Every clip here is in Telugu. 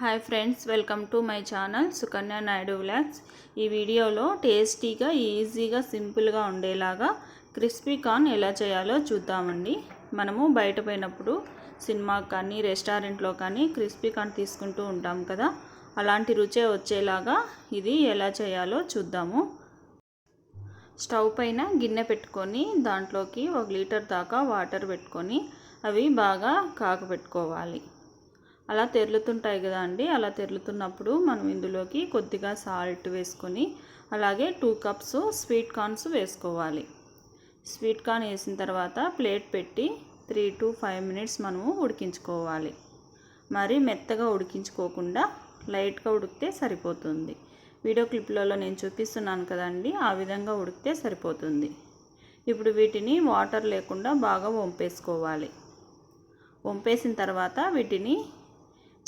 Hi friends welcome to my channel Sukanya Naidu vlogs ఈ వీడియోలో టేస్టీగా ఈజీగా సింపుల్గా ఉండేలాగా క్రిస్పీ కార్న్ ఎలా చేయాలో చూద్దామండి. మనము బయట పోయినప్పుడు సినిమాకి కానీ రెస్టారెంట్లో కానీ క్రిస్పీ కార్న్ తీసుకుంటూ ఉంటాం కదా. అలాంటి రుచే వచ్చేలాగా ఇది ఎలా చేయాలో చూద్దాము. స్టవ్ పైన గిన్నె పెట్టుకొని దాంట్లోకి ఒక లీటర్ దాకా వాటర్ పెట్టుకొని అవి బాగా కాకపెట్టుకోవాలి అలా తెరులుతుంటాయి కదా అండి. అలా తెరులుతున్నప్పుడు మనం ఇందులోకి కొద్దిగా సాల్ట్ వేసుకొని అలాగే టూ కప్స్ స్వీట్ కార్న్స్ వేసుకోవాలి. స్వీట్ కార్న్ వేసిన తర్వాత ప్లేట్ పెట్టి త్రీ టు ఫైవ్ మినిట్స్ మనము ఉడికించుకోవాలి. మరి మెత్తగా ఉడికించుకోకుండా లైట్గా ఉడికితే సరిపోతుంది. వీడియో క్లిప్లలో నేను చూపిస్తున్నాను కదండి ఆ విధంగా ఉడికితే సరిపోతుంది. ఇప్పుడు వీటిని వాటర్ లేకుండా బాగా వంపేసుకోవాలి. వంపేసిన తర్వాత వీటిని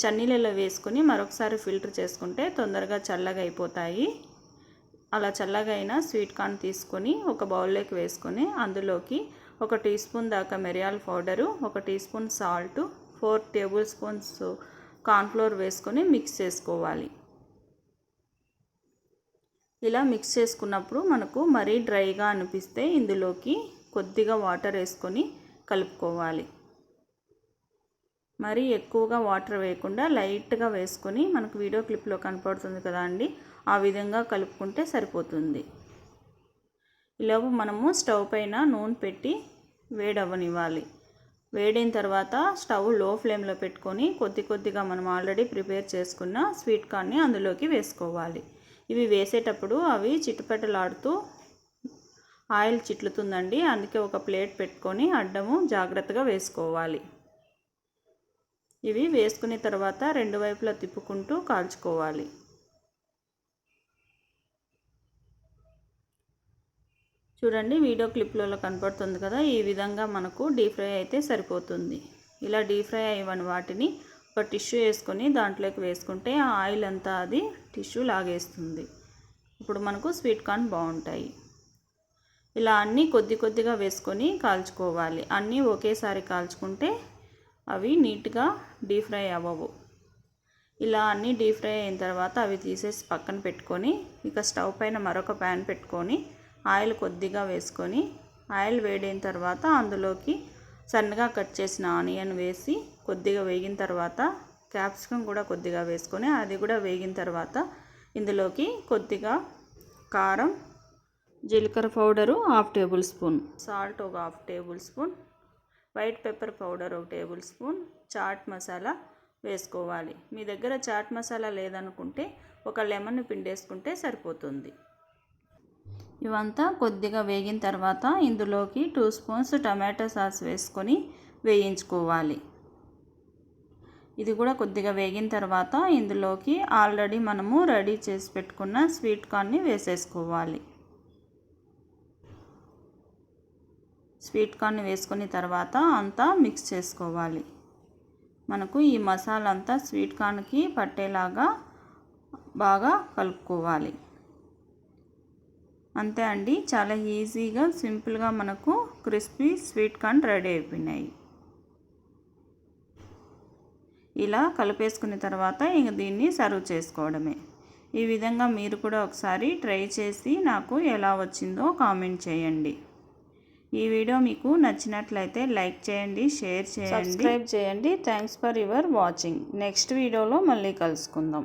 చన్నీళ్ళలో వేసుకొని మరొకసారి ఫిల్టర్ చేసుకుంటే తొందరగా చల్లగా అయిపోతాయి. అలా చల్లగా అయిన స్వీట్ కార్న్ తీసుకొని ఒక బౌల్లోకి వేసుకొని అందులోకి ఒక టీ స్పూన్ దాకా మిరియాల పౌడరు ఒక teaspoon salt four tablespoons cornflour వేసుకొని మిక్స్ చేసుకోవాలి. ఇలా మిక్స్ చేసుకున్నప్పుడు మనకు మరీ డ్రైగా అనిపిస్తే ఇందులోకి కొద్దిగా వాటర్ వేసుకొని కలుపుకోవాలి. మరీ ఎక్కువగా వాటర్ వేయకుండా లైట్గా వేసుకొని మనకు వీడియో క్లిప్లో కనపడుతుంది కదా అండి ఆ విధంగా కలుపుకుంటే సరిపోతుంది. ఈలోపు మనము స్టవ్ పైన నూనె పెట్టి వేడవ్వనివ్వాలి. వేడిన తర్వాత స్టవ్లో ఫ్లేమ్లో పెట్టుకొని కొద్ది కొద్దిగా మనం ఆల్రెడీ ప్రిపేర్ చేసుకున్న స్వీట్ కార్న్ని అందులోకి వేసుకోవాలి. ఇవి వేసేటప్పుడు అవి చిట్టుపెట్టలాడుతూ ఆయిల్ చిట్లుతుందండి అందుకే ఒక ప్లేట్ పెట్టుకొని అడ్డము జాగ్రత్తగా వేసుకోవాలి. ఇవి వేసుకున్న తర్వాత రెండు వైపులా తిప్పుకుంటూ కాల్చుకోవాలి. చూడండి వీడియో క్లిప్లలో కనపడుతుంది కదా ఈ విధంగా మనకు డీప్ ఫ్రై అయితే సరిపోతుంది. ఇలా డీప్ ఫ్రై అయ్యని వాటిని ఒక టిష్యూ వేసుకొని దాంట్లోకి వేసుకుంటే ఆ ఆయిల్ అంతా అది టిష్యూ లాగేస్తుంది. ఇప్పుడు మనకు స్వీట్ కార్న్ బాగుంటాయి. ఇలా అన్నీ కొద్ది కొద్దిగా వేసుకొని కాల్చుకోవాలి. అన్నీ ఒకేసారి కాల్చుకుంటే అవి నీట్గా డీప్ ఫ్రై అవ్వవు. ఇలా అన్నీ డీప్ ఫ్రై అయిన తర్వాత అవి తీసేసి పక్కన పెట్టుకొని ఇక స్టవ్ పైన మరొక ప్యాన్ పెట్టుకొని ఆయిల్ కొద్దిగా వేసుకొని ఆయిల్ వేడైన తర్వాత అందులోకి సన్నగా కట్ చేసిన ఆనియన్ వేసి కొద్దిగా వేగిన తర్వాత క్యాప్సికమ్ కూడా కొద్దిగా వేసుకొని అది కూడా వేగిన తర్వాత ఇందులోకి కొద్దిగా కారం జీలకర్ర powder half tablespoon salt ఒక half tablespoon white pepper powder ఒక టేబుల్ స్పూన్ చాట్ మసాలా వేసుకోవాలి. మీ దగ్గర చాట్ మసాలా లేదనుకుంటే ఒక లెమన్ పిండేసుకుంటే సరిపోతుంది. ఇవంతా కొద్దిగా వేగిన తర్వాత ఇందులోకి టూ స్పూన్స్ టమాటో సాస్ వేసుకొని వేయించుకోవాలి. ఇది కూడా కొద్దిగా వేగిన తర్వాత ఇందులోకి ఆల్రెడీ మనము రెడీ చేసి పెట్టుకున్న స్వీట్ కార్న్ని వేసేసుకోవాలి. స్వీట్ కార్న్ వేసుకున్న తర్వాత అంతా మిక్స్ చేసుకోవాలి. మనకు ఈ మసాలా అంతా స్వీట్ కార్న్కి పట్టేలాగా బాగా కలుపుకోవాలి. అంతే అండి. చాలా ఈజీగా సింపుల్గా మనకు క్రిస్పీ స్వీట్ కార్న్ రెడీ అయిపోయినాయి. ఇలా కలిపేసుకున్న తర్వాత ఇంక దీన్ని సర్వ్ చేసుకోవడమే. ఈ విధంగా మీరు కూడా ఒకసారి ట్రై చేసి నాకు ఎలా వచ్చిందో కామెంట్ చేయండి. ఈ వీడియో మీకు నచ్చినట్లయితే లైక్ చేయండి షేర్ చేయండి. సబ్స్క్రైబ్ చేయండి. Thanks for your watching next వీడియోలో మళ్ళీ కలుసుకుందాం.